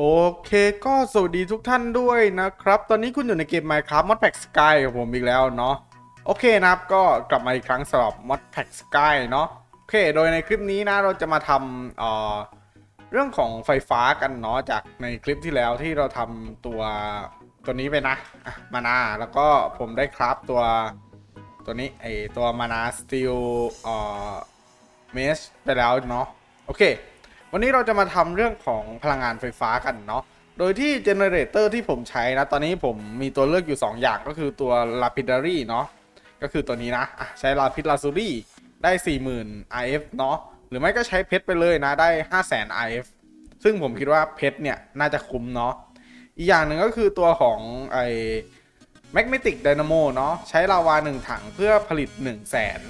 โอเคก็สวัสดีทุกท่านด้วยนะครับ ตอนนี้คุณอยู่ในเกม Minecraft Mod Pack Sky กับผมอีกแล้วเนาะโอเคนะครับก็กลับมาอีกครั้งสำหรับ Mod Pack Sky เนาะโอเค โดยในคลิปนี้นะเราจะมาทำเอ่อเรื่องของไฟฟ้ากันเนาะจากในคลิปที่แล้วที่เราทำตัวตัวนี้ไปนะมานาแล้วก็ผมได้คราฟตัวตัวนี้ไอตัวมานาสตีลเอ่อเมชไปแล้วเนาะโอเค วันนี้เราจะมาทำเรื่องของพลังงานไฟฟ้ากันเนาะ โดยที่เจเนเรเตอร์ที่ผมใช้นะ ตอนนี้ผมมีตัวเลือกอยู่ 2 อย่างก็คือตัว Lapidary เนาะ ก็คือตัวนี้นะะใช้ Lapid Lazuli ได้ 40,000 IF เนาะ หรือไม่ก็ใช้เพชรไปเลยนะ ได้ 500,000 IF ซึ่งผมคิดว่าเพชรเนี่ย น่าจะคุ้มเนาะ อีกอย่างหนึ่งก็คือตัวของไอ้ Magnetic Dynamo เนาะ ใช้ลาวา 1 ถังเพื่อผลิต 1 0 0 0 0แสน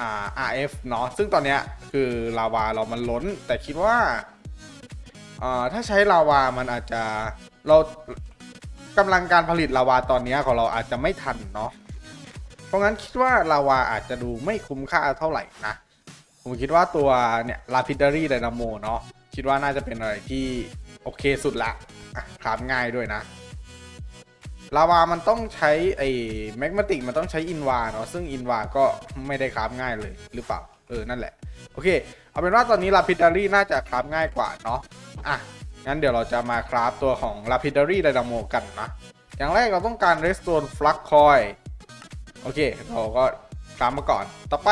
อ่า RF เนาะซึ่งตอนเนี้ยคือลาวาเรามันล้น แต่คิดว่าอ่าถ้าใช้ลาวามันอาจจะเรากำลังการผลิตลาวาตอนเนี้ยของเราอาจจะไม่ทันเนาะเพราะงั้นคิดว่าลาวาอาจจะดูไม่คุ้มค่าเท่าไหร่นะผมคิดว่าตัวเนี่ย Lapidary Dynamo เนาะคิดว่าน่าจะเป็นอะไรที่โอเคสุดละอะคราฟง่ายด้วยนะ ลาวามันต้องใช้ไอ้แมกมาติกมันต้องใช้อินวาเนาะซึ่งอินวาก็ไม่ได้คราฟง่ายเลยหรือเปล่าเออนั่นแหละ โอเค เอาเป็นว่าตอนนี้ลาพิดารีน่าจะคราฟง่ายกว่าเนาะอะงั้นเดี๋ยวเราจะมาคราฟตัวของลาพิดารีไดนาโมกันนะอย่างแรกเราต้องการ Redstone Flux Coil โอเคเราก็คราฟมาก่อน ต่อไป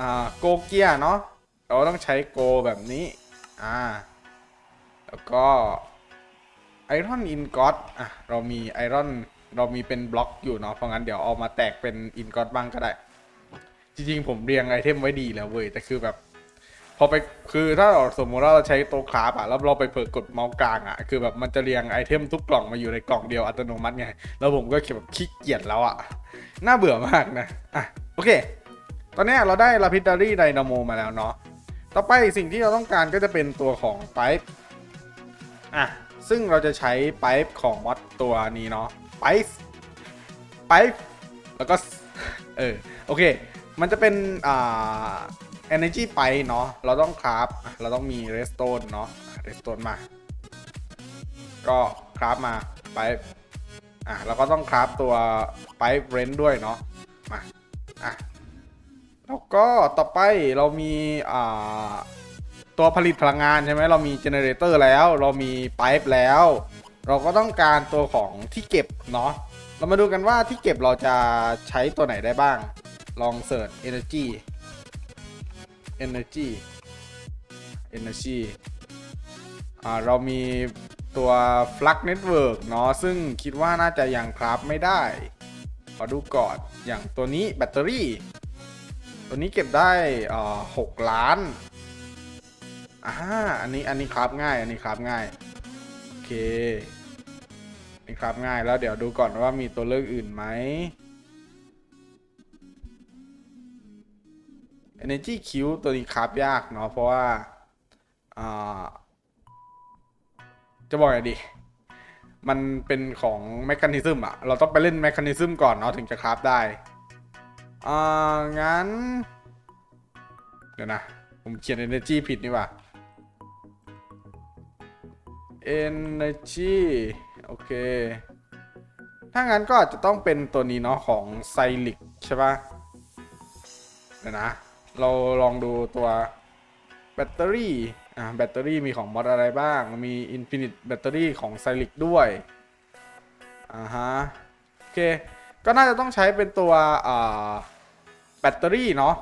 อ่าโกเกียเนาะเราต้องใช้โกแบบนี้อ่าแล้วก็ ไอรอนอินกอตอะ เรามีไอรอนเรามีเป็นบล็อกอยู่เนาะเพราะงั้นเดี๋ยวเอามาแตกเป็นอินกอตบ้างก็ได้ จริงๆ ผมเรียงไอเทมไว้ดีแล้วเว้ย แต่คือแบบ พอไปคือถ้าเราสมมติว่าเราใช้โต๊ะคราฟอะแล้วเราไปเปิดกดเมาส์กลางอะคือแบบมันจะเรียงไอเทมทุกกล่องมาอยู่ในกล่องเดียวอัตโนมัติไง แล้วผมก็แบบขี้เกียจแล้วอะน่าเบื่อมากนะอะโอเค ตอนนี้เราได้ลาพิดารีไดนาโมมาแล้วเนาะต่อไปสิ่งที่เราต้องการก็จะเป็นตัวของไ i ป์อะ ซึ่งเราจะใช้ไป์ของมอดตัวนี้เนาะไป์ไป์แล้วก็ เออ โอเค มันจะเป็นอ่า energy ไปเนาะเราต้องคราฟเราต้องมี redstone เนาะ redstone มา ก็คราฟมาไปอะเราก็ต้องคราฟตัวไปเรนด้วยเนาะมาอะแล้วก็ต่อไปเรามีอ่า ตัวผลิตพลังงานใช่ไหมเรามีเจเนเรเตอร์แล้ว เรามีไ i ป์แล้ว เราก็ต้องการตัวของที่เก็บเนาะเรามาดูกันว่าที่เก็บเราจะใช้ตัวไหนได้บ้าง ลองเสิร์ช energy energy energy อ่าเรามีตัว flux network เนาะซึ่งคิดว่าน่าจะยังคราฟไม่ได้ ขอดูก่อนอย่างตัวนี้แบตเตอรี่ ตัวนี้เก็บได้อ่าหกล้าน อ่าอันนี้อันนี้คราฟง่าย อันนี้คราฟง่าย โอเคอันนี้คราฟง่ายแล้วเดี๋ยวดูก่อนว่ามีตัวเลือกอื่นไหม Energy Q ตัวนี้คราฟยากเนาะเพราะว่าอ่าจะบอกไงดี มันเป็นของแมคคานิซึมอะเราต้องไปเล่นแมคคานิซึมก่อนเนาะถึงจะคราฟได้ อ่า งั้น เดี๋ยวนะ ผมเขียน energy ผิดนี่ว่า energy โอเค ถ้างั้นก็อาจจะต้องเป็นตัวนี้เนาะของไซลิกใช่ปะเดี๋ยวนะ เราลองดูตัวแบตเตอรี่ อ่า แบตเตอรี่มีของมอดอะไรบ้าง มี Infinite แบตเตอรี่ของไซลิกด้วย อ่าฮะ โอเค ก็น่าจะต้องใช้เป็นตัว อ่า แบตเตอรี่เนาะ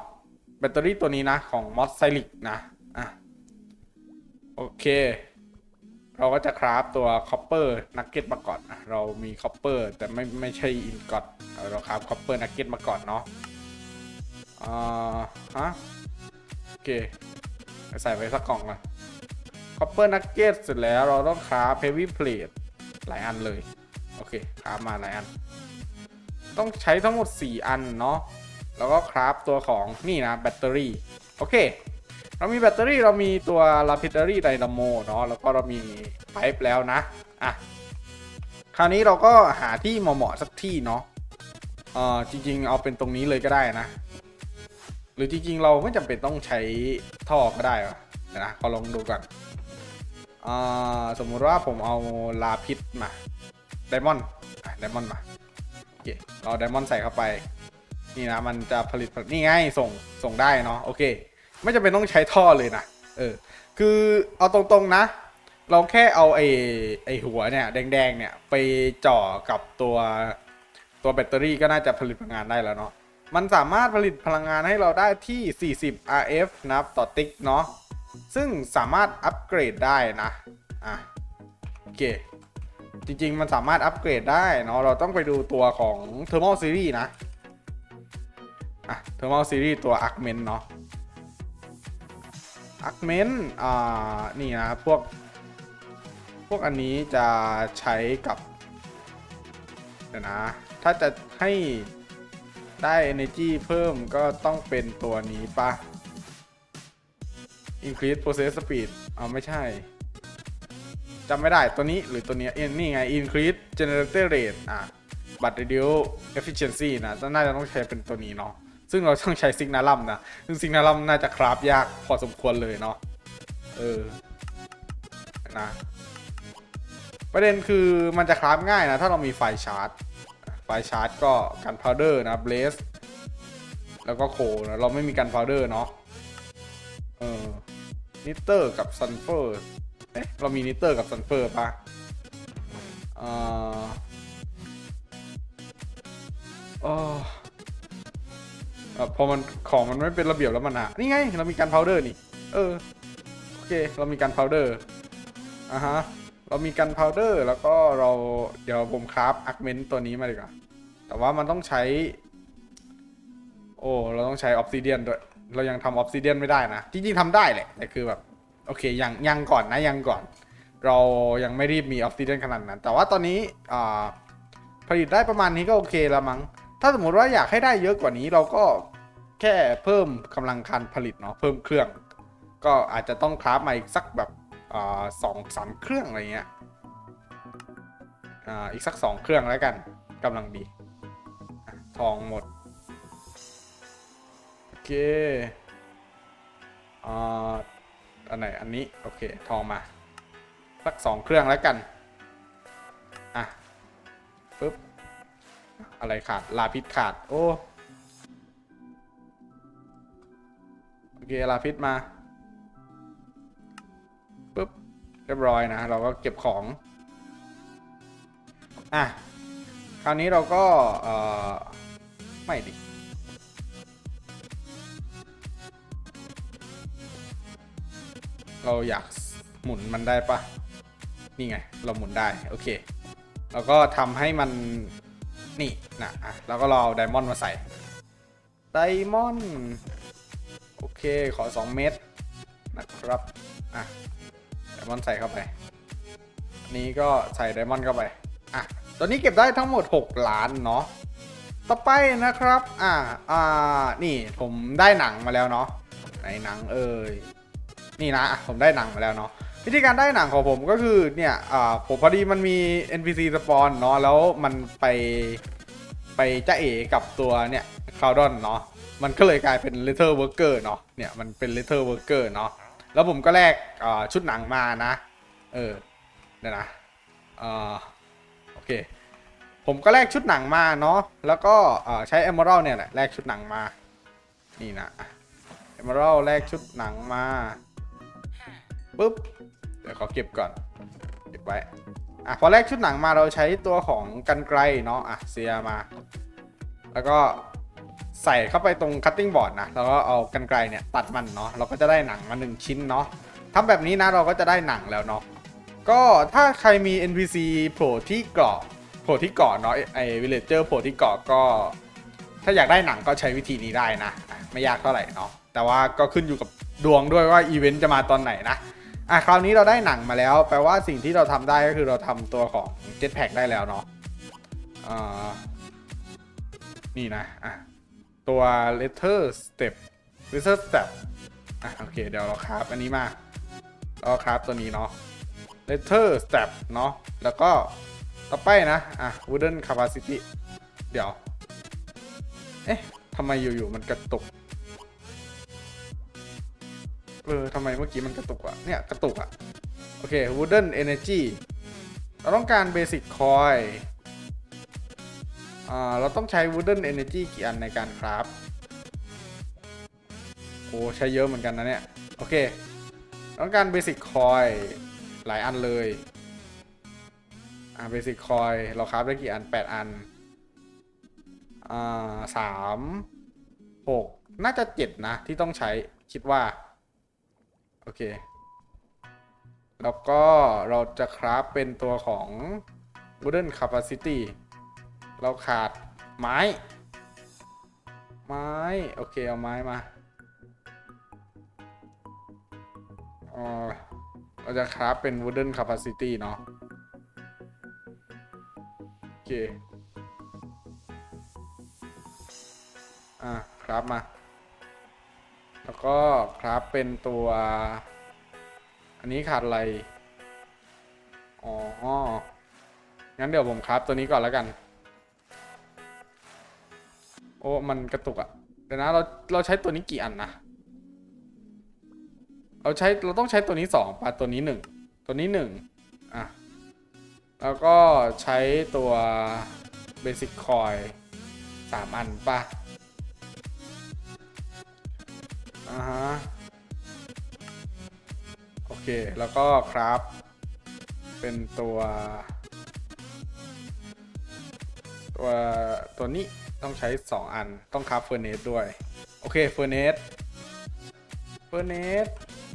แบตเตอรี่ตัวนี้นะ ของมอสไซลิกนะ อะ โอเค เราก็จะคราฟตัวคอปเปอร์นักเก็ตมาก่อนนะเรามีคอปเปอร์แต่ไม่ไม่ใช่อินกอตเราคราฟคอปเปอร์นักเก็ตมาก่อนเนาะอ่าฮะโอเคใส่ไว้สักกล่องละคอปเปอร์นักเก็ตเสร็จแล้วเราต้องคราฟเฮฟวี่เพลทหลายอันเลย โอเคคราฟมาหลายอัน ต้องใช้ทั้งหมด 4 อันเนาะแล้วก็คราฟตัวของนี่นะแบตเตอรี่ โอเค เรามีแบตเตอรี่เรามีตัว Lapidary Dynamo เนาะแล้วก็เรามีไ i ป์แล้วนะอะคราวนี้เราก็หาที่เหมาะๆสักที่เนาะเอ่อจริง ๆ เอาเป็นตรงนี้เลยก็ได้นะ หรือจริง ๆ เราไม่จำเป็นต้องใช้ท่อก็ได้วะเดี๋ยวนะขอลองดูก่อนออ่าสมมุติว่าผมเอาลาพิษมาไดมอนด์ไดมอนด์มาโอเคเราไดมอนด์ใส่เข้าไป นี่นะมันจะผลิตนี่ไงส่งส่งได้เนาะโอเค ไม่จำเป็นต้องใช้ท่อเลยนะเออคือเอาตรงๆนะ เราแค่เอาไอ้ไอ้หัวเนี่ย แดงๆเนี่ยไปจ่อกับตัวตัวแบตเตอรี่ก็น่าจะผลิตพลังงานได้แล้วเนาะมันสามารถผลิตพลังงานให้เราได้ที่ 40 RF นะครับต่อติ๊กเนาะซึ่งสามารถอัปเกรดได้นะอะโอเคจริงๆ มันสามารถอัปเกรดได้เนาะเราต้องไปดูตัวของ Thermal Series นะอะ Thermal Series ตัว Augment เนาะ Augment อ่า นี่นะพวก พวกอันนี้จะใช้กับ เดี๋ยวนะ ถ้าจะให้ได้ energy เพิ่มก็ต้องเป็นตัวนี้ปะ increase process speed เอาไม่ใช่จำไม่ได้ตัวนี้หรือตัวเนี้ยเอ็นนี่ไง increase generator rate อะบัตร reduce efficiency นะน่าจะต้องใช้เป็นตัวนี้เนาะ ซึ่งเราต้องใช้ซิกนาลัมนะ ซึ่งซิกนาลัมน่าจะคราฟยากพอสมควรเลยเนาะ เออ นะ ประเด็นคือมันจะคราฟง่ายนะ ถ้าเรามีไฟชาร์จ ไฟชาร์จก็กันพาวเดอร์นะเบลสแล้วก็โคนะเราไม่มีกันพาวเดอร์เนาะ เออ นิเตอร์กับซันเฟอร์ เอ๊ะ เรามีนิเตอร์กับซันเฟอร์ปะอ่ออ๋อ พอมันของมันไม่เป็นระเบียบแล้วมันอะนี่ไง เรามีการพาวเดอร์นี่ เออ โอเค เรามีการพาวเดอร์อะฮะ เรามีกันพาวเดอร์แล้วก็เราเดี๋ยวผมคราฟอักเมนต์ตัวนี้มาดีกว่า แต่ว่ามันต้องใช้ โอ้ เราต้องใช้ออฟซิเดียนด้วย เรายังทำออฟซิเดียนไม่ได้นะ จริงๆทำได้แหละ แต่คือแบบ โอเค ยังยังก่อนนะยังก่อน เรายังไม่รีบมีออฟซิเดียนขนาดนั้น แต่ว่าตอนนี้อ่าผลิตได้ประมาณนี้ก็โอเคแล้วมั้ง ถ้าสมมติว่าอยากให้ได้เยอะกว่านี้เราก็แค่เพิ่มกำลังการผลิตเนาะเพิ่มเครื่อง ก็อาจจะต้องคราฟมาอีกสักแบบสองสามเครื่องอะไรเงี้ยอีกสักสองเครื่องแล้วกันกำลังดี ทองหมด โอเคอ่าอันไหนอันนี้ โอเค ทองมา สักสองเครื่องแล้วกัน อะปึ๊บ อะไรขาด ลาพิษขาด โอ้ โอเค ลาพิษมาปึ๊บ เรียบร้อยนะ เราก็เก็บของ อะ คราวนี้เราก็ เอ่อ ไม่ดิเราอยากหมุนมันได้ปะนี่ไง เราหมุนได้ โอเค แล้วก็ทำให้มัน นี่นะอะแล้วก็รอไดมอนด์มาใส่ไดมอนด์โอเคขอ 2 เม็ดนะครับอะไดมอนด์ใส่เข้าไปนี้ก็ใส่ไดมอนด์เข้าไปอะตอนนี้เก็บได้ทั้งหมด 6 ล้านเนาะต่อไปนะครับอ่าอ่านี่ผมได้หนังมาแล้วเนาะไหนหนังเอ่ยนี่นะอะผมได้หนังมาแล้วเนาะ วิธีการได้หนังของผมก็คือเนี่ยอ่าผมพอดีมันมี NPC สปอนเนาะแล้วมันไปไปจ้าเอกับตัวเนี่ยคาวดอนเนาะมันก็เลยกลายเป็น Letter Worker เนาะเนี่ยมันเป็น Letter Worker เนาะแล้วผมก็แลกชุดหนังมานะเออเดี๋ยวนะอ่าโอเคผมก็แลกชุดหนังมาเนาะแล้วก็ใช้ Emerald เนี่ยแหละแลกชุดหนังมานี่นะ Emerald แลกชุดหนังมา ปุ๊บ เดี๋ยวขอเก็บก่อน เก็บไว้ อะ พอแลกชุดหนังมาเราใช้ตัวของกันไกลเนาะ อะ เสียมา แล้วก็ใส่เข้าไปตรง cutting board นะ แล้วก็เอากันไกลเนี่ยตัดมันเนาะ เราก็จะได้หนังมาหนึ่งชิ้นเนาะทำแบบนี้นะเราก็จะได้หนังแล้วเนาะ ก็ถ้าใครมี NPC โผล่ที่เกาะโผล่ที่เกาะเนาะ ไอ้ villager โผล่ที่เกาะก็ ถ้าอยากได้หนังก็ใช้วิธีนี้ได้นะ ไม่ยากเท่าไหร่เนาะ แต่ว่าก็ขึ้นอยู่กับดวงด้วยว่าอีเวนต์จะมาตอนไหนนะ อะคราวนี้เราได้หนังมาแล้ว แปลว่าสิ่งที่เราทำได้ก็คือเราทำตัวของ Jetpack ได้แล้วเนาะอ่านี่นะอะตัว letter step letter step อะโอเคเดี๋ยวเราคราฟอันนี้มาเราคราฟตัวนี้เนาะ letter step เนาะแล้วก็ต่อไปนะอะ wooden capacity เดี๋ยว เอ๊ะทำไมอยู่ๆมันกระตุก เออทำไมเมื่อกี้มันกระตุกอะเนี่ยกระตุกอะโอเค wooden energy เราต้องการ basic coin อ่า เราต้องใช้ wooden energy กี่อันในการคราฟโอ้ใช้เยอะเหมือนกันนะเนี่ย โอเค ต้องการ basic coin หลายอันเลย อ่า basic coin เราคราฟได้กี่อัน 8 อัน อ่าสามหกน่าจะเจ็ดนะที่ต้องใช้คิดว่า โอเค แล้วก็เราจะคราฟเป็นตัวของ wooden capacity เราขาดไม้ ไม้ โอเค เอาไม้มาเอ่อเราจะคราฟเป็น wooden capacity เนาะโอเค อะ ครับมา แล้วก็ครับเป็นตัว อันนี้ขาดอะไร อ๋อ งั้นเดี๋ยวผมครับตัวนี้ก่อนแล้วกัน โอ้ มันกระตุกอะเดี๋ยวนะเราเราใช้ตัวนี้กี่อันนะเราใช้เราต้องใช้ตัวนี้สองปะตัวนี้หนึ่งตัวนี้หนึ่งอะแล้วก็ใช้ตัว basic coin สามอันป่ะ อ่าฮะ โอเค แล้วก็ครับ เป็นตัว ตัวตัวนี้ต้องใช้ 2 อัน ต้องครับเฟอร์เนสด้วย โอเค เฟอร์เนส เฟอร์เนส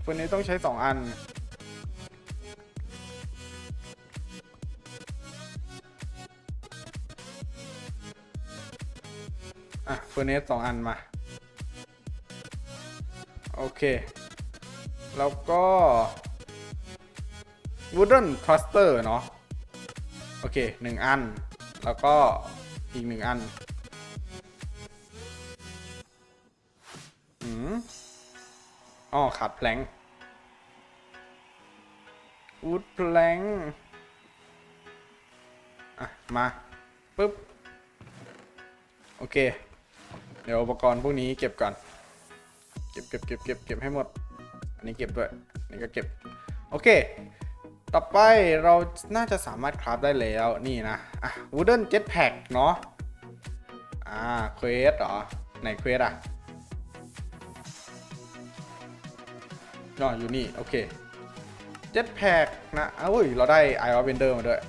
เฟอร์เนสต้องใช้ 2 อันอะเฟอร์เนสสองอันมา โอเค แล้วก็ wooden cluster เนาะโอเคหนึ่งอัน แล้วก็อีกหนึ่งอันอืมอ๋อขาดแพลง wood plank อะ มาปุ๊บ โอเค เดี๋ยวอุปกรณ์พวกนี้เก็บก่อน เก็บเก็บเก็บเก็บเก็บให้หมด อันนี้เก็บด้วยอันนี้ก็เก็บ โอเค ต่อไปเราน่าจะสามารถคราฟได้แล้วนี่นะ อะ wooden jetpack เนาะ อ่า เควสเหรอ ไหนเควสอะอ๋ออยู่นี่ โอเค jetpack นะอ้าวเฮ้ย เราได้ eye of bender มาด้วย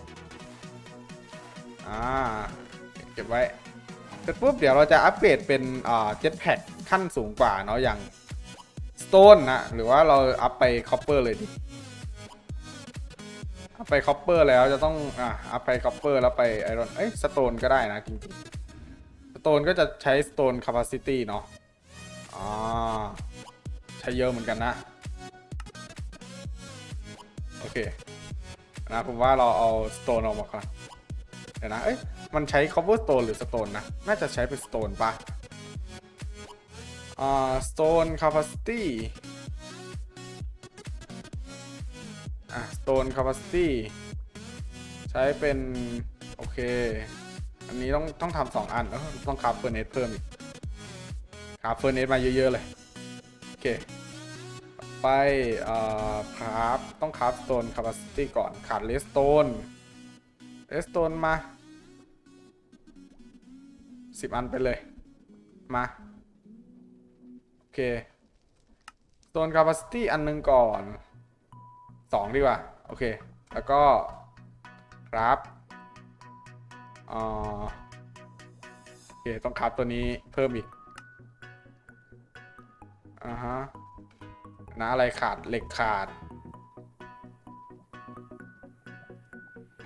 อ่า เก็บไว้เสร็จปุ๊บ เดี๋ยวเราจะอัปเกรดเป็นอ่า jetpack ขั้นสูงกว่าเนาะอย่าง stone นะหรือว่าเราอัพไป copper เลยดิอัพไป copper แล้วจะต้องอะอัพไป copper แล้วไป iron เอ้ย stone ก็ได้นะจริงๆ stone ก็จะใช้ stone capacity เนาะอ่าใช้เยอะเหมือนกันนะ โอเค นะผมว่าเราเอา stone ออกมาก่อนเดี๋ยวนะ เอ้ยมันใช้ cobblestone หรือ stone นะ น่าจะใช้เป็น stone ปะ อ่า stone capacity อะ stone capacity ใช้เป็น โอเค อันนี้ต้องต้องทำสองอันแล้วต้องคราฟเฟอร์เนสเพิ่มอีกคราฟเฟอร์เนสมาเยอะ ๆ เลย โอเค ไปอ่าคราฟต้องคราฟ stone capacity ก่อน ขาด redstone redstone มาสิบอันไปเลย มา โอเค Stone capacity อันหนึงก่อนสองดีกว่า โอเค แล้วก็ครับอ่าโอเค ต้องครับตัวนี้เพิ่มอีกอ่าฮะนะอะไรขาดเหล็กขาด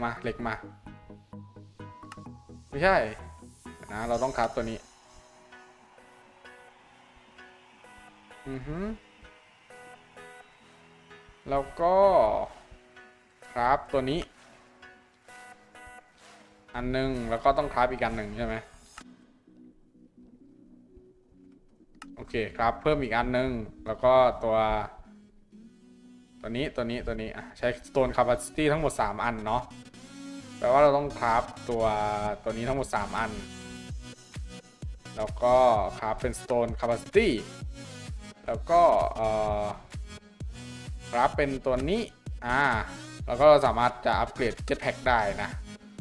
มาเหล็กมา ไม่ใช่นะเราต้องครับตัวนี้ อือฮึแล้วก็ครับตัวนี้ อันหนึง แล้วก็ต้องครับอีกอันหนึ่งใช่ไหมโอเคครับเพิ่มอีกอันหนึง แล้วก็ตัว ตัวนี้ตัวนี้ตัวนี้ใช้ stone capacity ทั้งหมด 3 อันเนาะแปลว่าเราต้องคราฟตัวตัวนี้ทั้งหมด 3 อัน แล้วก็คราฟเป็น stone capacity แล้วก็ราฟเป็นตัวนี้ อ่า แล้วก็สามารถจะอัปเกรดเจ็ตแพ็กได้นะ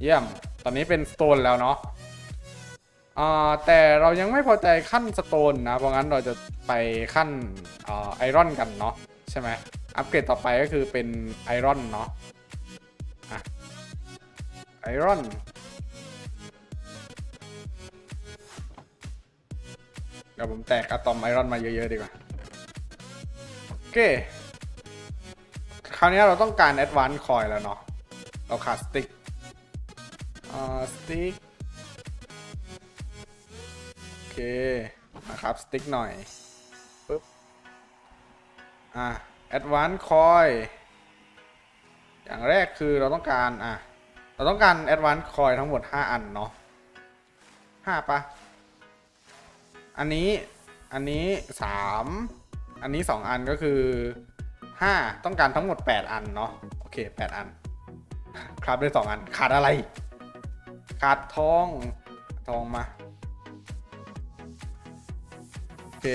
เยี่ยม ตอนนี้เป็นสโตนแล้วเนาะอ่าแต่เรายังไม่พอใจขั้นสโตนนะ เพราะงั้นเราจะไปขั้นไอรอนกันเนาะใช่ไหม อัปเกรดต่อไปก็คือเป็นไอรอนเนาะไอรอนเดี๋ยวผมแตกอะตอมไอรอนมาเยอะ ๆ ดีกว่า เค คราวนี้เราต้องการ Advanced Coin แล้วเนาะ เราขาดสติ๊กอ่าสติ๊กโอเคนะครับสติ๊กหน่อยปึ๊บอ่า Advanced Coin อย่างแรกคือเราต้องการอะเราต้องการ Advanced Coin ทั้งหมด 5 อันเนาะ5ปะอันนี้ อันนี้ 3 อันนี้ 2 อันก็คือ 5 ต้องการทั้งหมด 8 อันเนาะโอเค 8 อัน ครับได้2อัน ขาดอะไร ขาดทองทองมา โอเค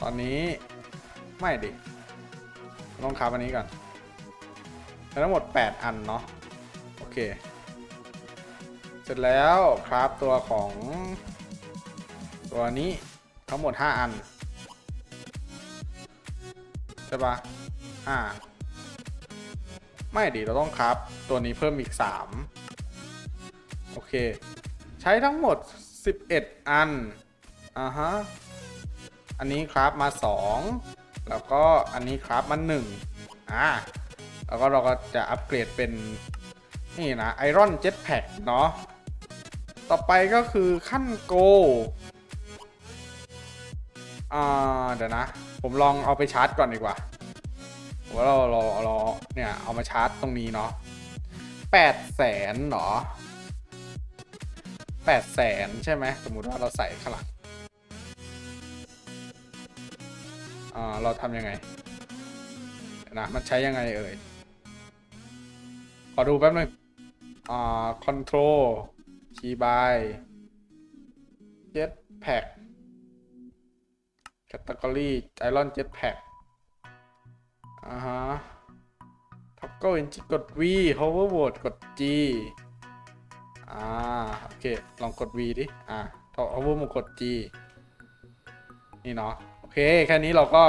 ตอนนี้ไม่ดิต้องครับอันนี้ก่อนทั้งหมด 8 อันเนาะโอเค เสร็จแล้วครับตัวของ ตัวนี้ทั้งหมด 5 อัน ช่ปะห้าไม่ดิเราต้องครับ ตัวนี้เพิ่มอีก 3 โอเค ใช้ทั้งหมด 11 อัน อ่าฮะ อันนี้ครับมา 2 แล้วก็อันนี้ครับมา 1 อ่า แล้วก็เราก็จะอัปเกรดเป็น นี่นะไอรอนเจ็ตแพ็เนาะ ต่อไปก็คือขั้นโก อ่า เดี๋ยวนะ ผมลองเอาไปชาร์จก่อนดีกว่าผมว่าเราเราเราเนี่ยเอามาชาร์จตรงนี้เนาะแปดแสนเหรอแปดแสนใช่ไหมสมมุติว่าเราใส่ข้างหลังอ่าเราทำยังไงนะมันใช้ยังไงเอ่ย ขอดูแป๊บนึงอ่า control key by jetpack category iron jetpack อ่าฮะ toggle engine กด V hoverboard กด G อ่า โอเค ลองกด V ดิ อ่า hoverboard กด G นี่เนาะ โอเค แค่นี้เราก็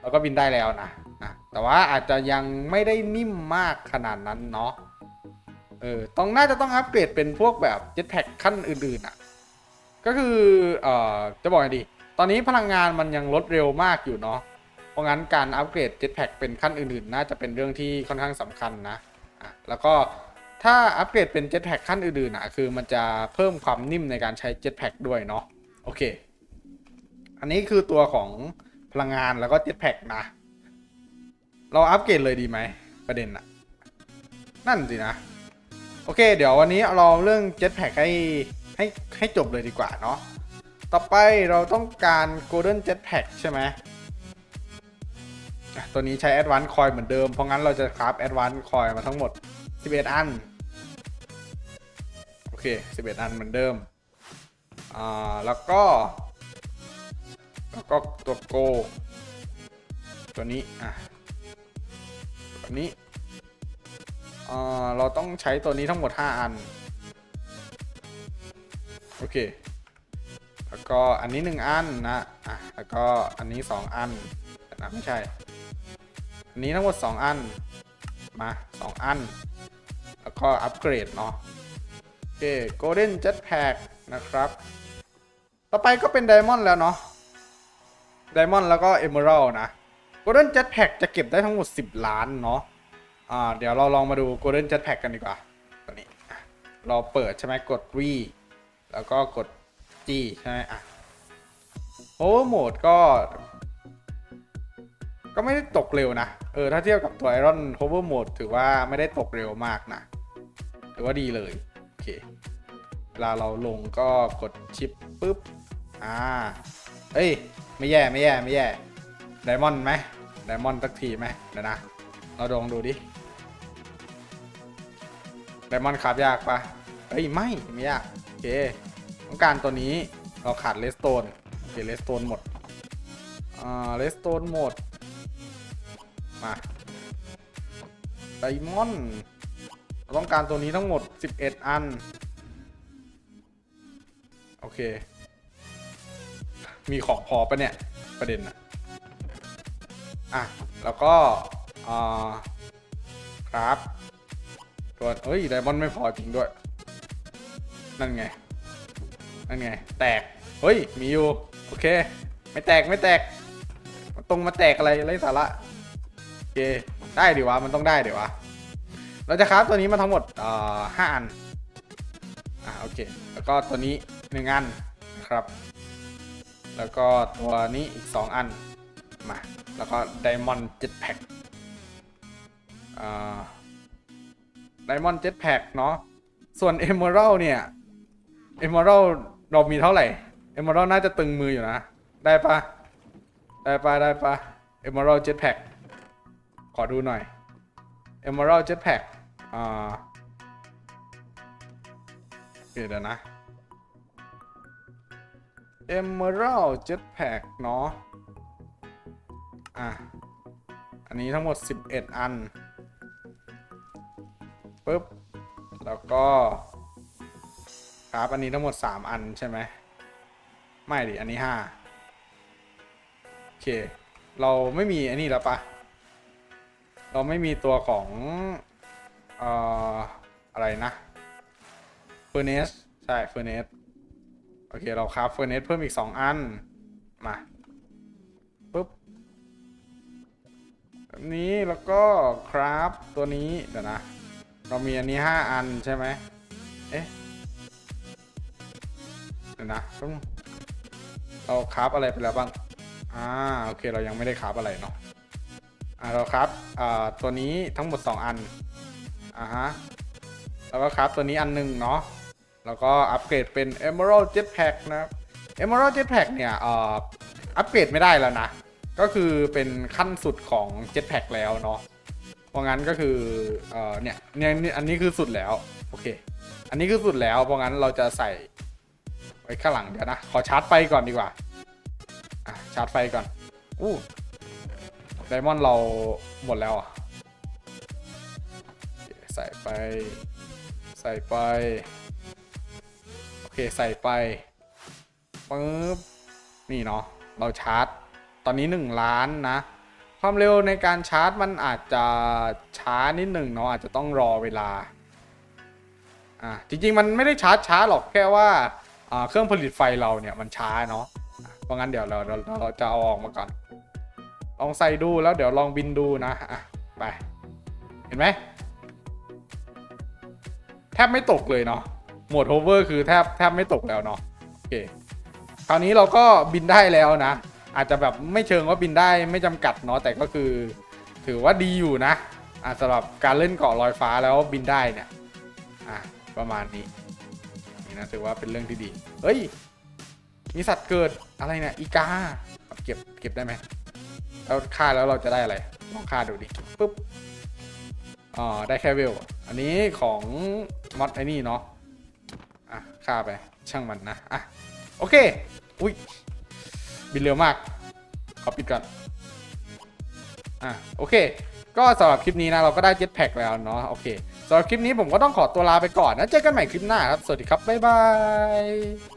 เราก็บินได้แล้วนะนะแต่ว่าอาจจะยังไม่ได้นิ่มมากขนาดนั้นเนาะ เออ ต้องน่าจะต้องอัปเกรดเป็นพวกแบบ jetpack ขั้นอื่นๆอะ ก็คือ เอ่อ จะบอกไงดี ตอนนี้พลังงานมันยังลดเร็วมากอยู่เนาะ เพราะงั้นการอัปเกรด Jetpack เป็นขั้นอื่นๆ น่าจะเป็นเรื่องที่ค่อนข้างสำคัญนะอะแล้วก็ถ้าอัปเกรดเป็น Jetpack ขั้นอื่นๆอะคือมันจะเพิ่มความนิ่มในการใช้ Jetpack ด้วยเนาะ โอเค อันนี้คือตัวของพลังงานแล้วก็ Jetpack นะ เราอัปเกรดเลยดีไหมประเด็นอะนั่นสินะ โอเค เดี๋ยววันนี้เราเรื่อง Jetpack ให้ให้ให้จบเลยดีกว่าเนาะ ต่อไปเราต้องการ Golden Jetpack ใช่ไหมตัวนี้ใช้ Advanced Coin เหมือนเดิม เพราะงั้นเราจะคราฟ Advanced Coin มาทั้งหมด 11 อัน โอเค 11 อันเหมือนเดิม อ่า แล้วก็ แล้วก็ตัวโก ตัวนี้ อะตัวนี้ อ่า เราต้องใช้ตัวนี้ทั้งหมด 5 อัน โอเค ก็อันนี้หนึ่งอันนะอะแล้วก็อันนี้สองอันนะไม่ใช่ อันนี้ทั้งหมดสองอัน มาสองอัน แล้วก็อัปเกรดเนาะโอเค Golden Jetpack นะครับ ต่อไปก็เป็น Diamond แล้วเนาะ Diamond แล้วก็ Emerald นะ Golden Jetpack จะเก็บได้ทั้งหมด 10 ล้านเนาะอ่าเดี๋ยวเราลองมาดู Golden Jetpack กันดีกว่าตัวนี้เราเปิดใช่ไหมกด V แล้วก็กด G ใช่ไหมอะโอ้โหมดก็ ก็ไม่ได้ตกเร็วนะ เออ ถ้าเทียบกับตัว Iron Hover Mode ถือว่าไม่ได้ตกเร็วมากนะ ถือว่าดีเลย โอเค เวลาเราลงก็กดชิปปุ๊บ อ่า เอ้ย ไม่แย่ไม่แย่ไม่แย่ไดมอนด์ไหมไดมอนด์สักทีไหมเดี๋ยวนะ เราลองดูดิไดมอนด์คราบยากปะเอ้ย ไม่ ไม่ยาก โอเค ต้องการตัวนี้เราขาดเลสโตนโอเคเลสโตนหมดอ่าเลสโตนหมด มาไดมอนด์เราต้องการตัวนี้ทั้งหมด 11 อัน โอเค มีของพอปะเนี่ย ประเด็นอะอะ แล้วก็อ่าครับตัวเอ้ยไดมอนด์ไม่พอจริงด้วย นั่นไง นั่นไง แตก เฮ้ย มีอยู่ โอเค ไม่แตกไม่แตกมันตรงมาแตกอะไรไรสาระ โอเค ได้ดิวะ มันต้องได้ดิวะ เราจะคราฟตัวนี้มาทั้งหมดอ่อห้าอัน อ่าโอเค แล้วก็ตัวนี้หนึ่งอันนะครับ แล้วก็ตัวนี้อีกสองอัน มา แล้วก็ไดมอนด์เจ็ตแพ็คอ่าไดมอนด์เจ็ตแพ็คเนาะส่วนเอเมอรัลเนี่ยเอเมอรัล เรามีเท่าไหร่เอมอรัลน่าจะตึงมืออยู่นะ ได้ปะได้ปะได้ปะเอมอรัลเจ็ตแพ็คขอดูหน่อยเอมอรัลเจ็ตแพ็คอ่าเดี๋ยวนะ Emerald Jetpack เนาะอะอันนี้ทั้งหมด 11 อันปึ๊บแล้วก็ ครับ อันนี้ทั้งหมด 3 อันใช่ไหม ไม่ดิ อันนี้ 5 โอเค เราไม่มีอันนี้แล้วปะ เราไม่มีตัวของเอ่ออะไรนะ Furnace ใช่ Furnace โอเค เราคราฟ Furnace เพิ่มอีก 2 อัน มาปุ๊บแบบนี้แล้วก็คราฟตัวนี้ เดี๋ยวนะ เรามีอันนี้ 5 อันใช่ไหมเอ๊ะ เดี๋ยวนะต้องเราคราฟอะไรไปแล้วบ้าง อ่า โอเค เรายังไม่ได้คราฟอะไรเนาะ อ่า เราครับอ่า ตัวนี้ทั้งหมด 2 อัน อ่าฮะ แล้วก็ครับตัวนี้อันหนึ่งเนาะ แล้วก็อัปเกรดเป็น Emerald Jetpack นะครับ Emerald Jetpack เนี่ยอ่ออัปเกรดไม่ได้แล้วนะ ก็คือเป็นขั้นสุดของ Jetpack แล้วเนาะ เพราะงั้นก็คือเอ่อเนี่ยเนี่ยเนี่ยอันนี้คือสุดแล้ว โอเค อันนี้คือสุดแล้ว เพราะงั้นเราจะใส่ ไว้ข้างหลังเดี๋ยวนะ ขอชาร์จไฟก่อนดีกว่า อะ ชาร์จไฟก่อน อู้ไดมอนด์เราหมดแล้วอะโอเคใส่ไป ใส่ไป โอเค ใส่ไปปึ๊บ นี่เนาะ เราชาร์จ ตอนนี้ 1 ล้านนะ ความเร็วในการชาร์จมันอาจจะช้านิดหนึ่งเนาะ อาจจะต้องรอเวลา อะ จริง ๆ มันไม่ได้ชาร์จช้าหรอก แค่ว่าอ่า เครื่องผลิตไฟเราเนี่ยมันช้าเนาะเพราะงั้นเดี๋ยวเราเราจะเอาออกมาก่อน ลองใส่ดูแล้วเดี๋ยวลองบินดูนะอะไป เห็นไหมแทบไม่ตกเลยเนาะโหมดโฮเวอร์คือแทบแทบไม่ตกแล้วเนาะโอเคคราวนี้เราก็บินได้แล้วนะ อาจจะแบบไม่เชิงว่าบินได้ไม่จำกัดเนาะแต่ก็คือ ถือว่าดีอยู่นะอะสำหรับการเล่นเกาะลอยฟ้าแล้วบินได้เนี่ยอะประมาณนี้ นะถือว่าเป็นเรื่องที่ดี เฮ้ย มีสัตว์เกิดอะไรเนี่ยอีกา เก็บเก็บได้ไหมแล้วฆ่าแล้วเราจะได้อะไรลองฆ่าดูดิปุ๊บอ๋อได้แค่เวลอันนี้ของมอดไอ้นี่เนาะอะฆ่าไปช่างมันนะอะโอเค อุ้ยบินเร็วมากขอปิดก่อนอะโอเค ก็สำหรับคลิปนี้นะเราก็ได้เจ็ตแพ็กแล้วเนาะโอเค สำหรับคลิปนี้ผมก็ต้องขอตัวลาไปก่อนนะเจอกันใหม่คลิปหน้าครับ สวัสดีครับ บ๊ายบาย